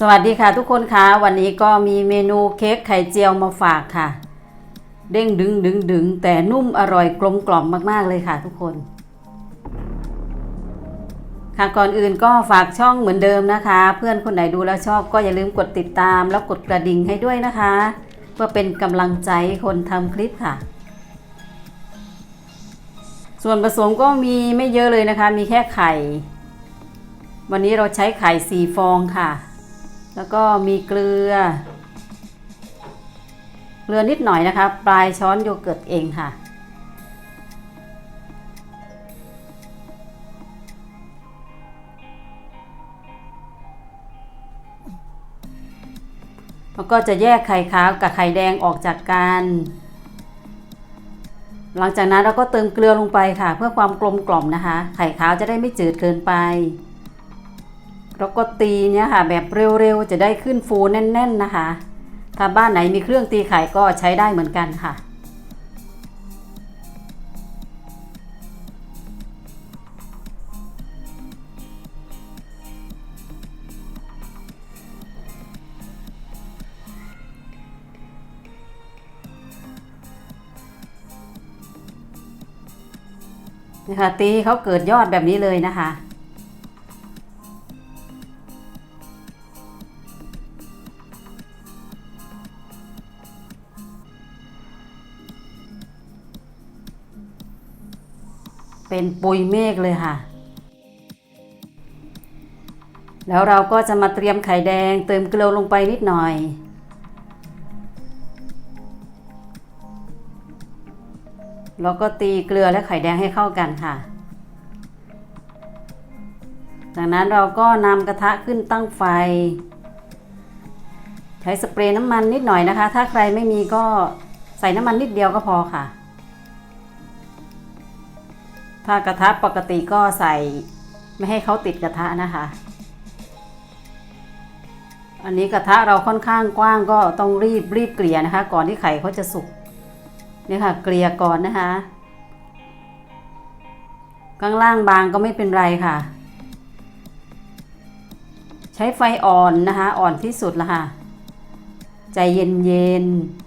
สวัสดีค่ะทุกคนคะวันนี้ก็มีเมนูเค้กไข่เจียวมาฝากค่ะ เด้งดึงดึงดึงแต่นุ่มอร่อยกลมกล่อมมาก ๆ เลยค่ะทุกคน ค่ะก่อนอื่นก็ฝากช่องเหมือนเดิมนะคะ เพื่อนคนไหนดูแล้วชอบก็อย่าลืมกดติดตามแล้วกดกระดิ่งให้ด้วยนะคะ เพื่อเป็นกำลังใจคนทำคลิปค่ะ ส่วนผสมก็มีไม่เยอะเลยนะคะ มีแค่ไข่ วันนี้เราใช้ไข่สี่ฟองค่ะ แล้วก็มีเกลือ เกลือนิดหน่อยนะคะ ปลายช้อนโยเกิร์ตเองค่ะ แล้วก็จะแยกไข่ขาวกับไข่แดงออกจากกัน หลังจากนั้นเราก็เติมเกลือลงไปค่ะ เพื่อความกลมกล่อมนะคะ ไข่ขาวจะได้ไม่จืดเกินไป แล้วก็ตีเนี่ยค่ะ แบบเร็วๆ จะได้ขึ้นฟูแน่น ๆนะคะ ถ้าบ้านไหนมีเครื่องตีไข่ก็ใช้ได้เหมือนกันค่ะ นะคะตีเขาเกิดยอดแบบนี้เลยนะคะ เป็นปุยเมฆเลยค่ะ แล้วเราก็จะมาเตรียมไข่แดงเติมเกลือลงไปนิดหน่อย แล้วก็ตีเกลือและไข่แดงให้เข้ากันค่ะ จากนั้นเราก็นำกระทะขึ้นตั้งไฟ ใช้สเปรย์น้ำมันนิดหน่อยนะคะ ถ้าใครไม่มีก็ใส่น้ำมันนิดเดียวก็พอค่ะ ถ้ากระทะปกติก็ใส่ไม่ให้เขาติดกระทะนะคะ อันนี้กระทะเราค่อนข้างกว้างก็ต้องรีบรีบเกลี่ยนะคะ ก่อนที่ไข่เขาจะสุกนี่ค่ะ เกลี่ยก่อนนะคะข้างล่างบางก็ไม่เป็นไรค่ะ ใช้ไฟอ่อนนะคะ อ่อนที่สุดละค่ะ ใจเย็นเ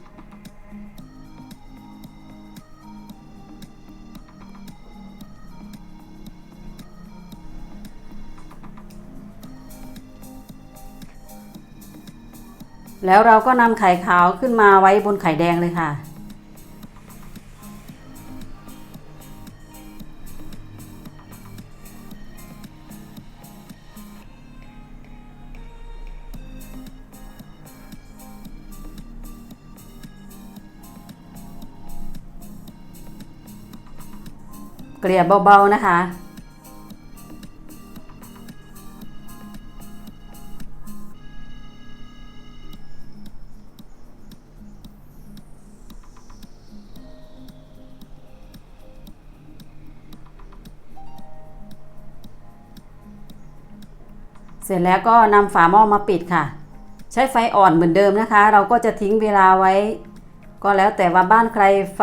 แล้วเราก็นำไข่ขาวขึ้นมาไว้บนไข่แดงเลยค่ะ เกลี่ยเบาๆนะคะ เสร็จแล้วก็นำฝาหม้อมาปิดค่ะ ใช้ไฟอ่อนเหมือนเดิมนะคะ เราก็จะทิ้งเวลาไว้ ก็แล้วแต่ว่าบ้านใครไฟ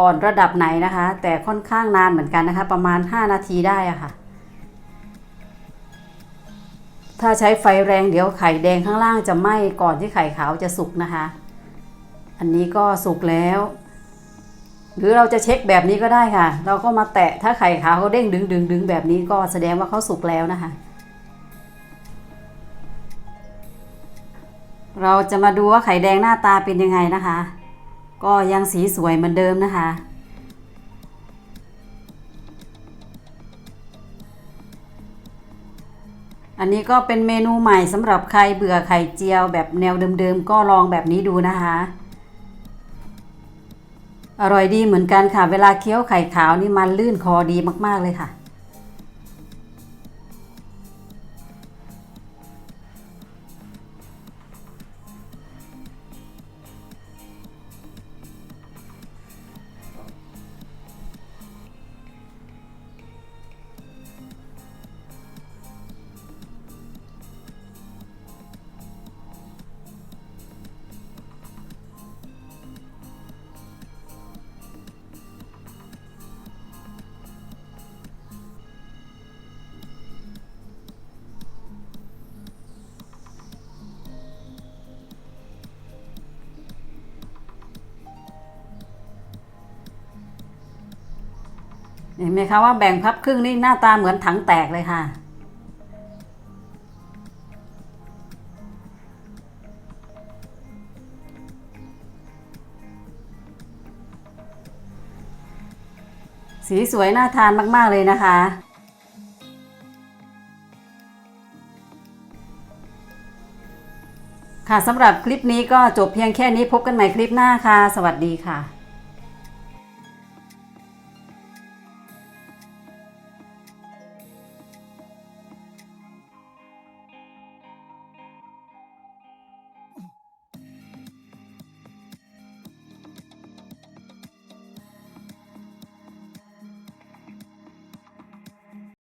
อ่อนระดับไหนนะคะ แต่ค่อนข้างนานเหมือนกันนะคะ ประมาณ 5 นาทีได้อะค่ะ ถ้าใช้ไฟแรงเดี๋ยวไข่แดงข้างล่างจะไหม้ก่อนที่ไข่ขาวจะสุกนะคะ อันนี้ก็สุกแล้ว หรือเราจะเช็คแบบนี้ก็ได้ค่ะ เราก็มาแตะถ้าไข่ขาวเขาเด้งดึงดึงดึงแบบนี้ก็แสดงว่าเขาสุกแล้วนะคะ เราจะมาดูว่าไข่แดงหน้าตาเป็นยังไงนะคะ ก็ยังสีสวยเหมือนเดิมนะคะ อันนี้ก็เป็นเมนูใหม่สำหรับใครเบื่อไข่เจียวแบบแนวเดิมๆก็ลองแบบนี้ดูนะคะ อร่อยดีเหมือนกันค่ะ เวลาเคี้ยวไข่ขาวนี่มันลื่นคอดีมากๆเลยค่ะ เห็นไหมคะว่าแบ่งพับครึ่งนี่หน้าตาเหมือนถังแตกเลยค่ะ สีสวยน่าทานมาก ๆ เลยนะคะค่ะสำหรับคลิปนี้ก็จบเพียงแค่นี้พบกันใหม่คลิปหน้าค่ะ สวัสดีค่ะ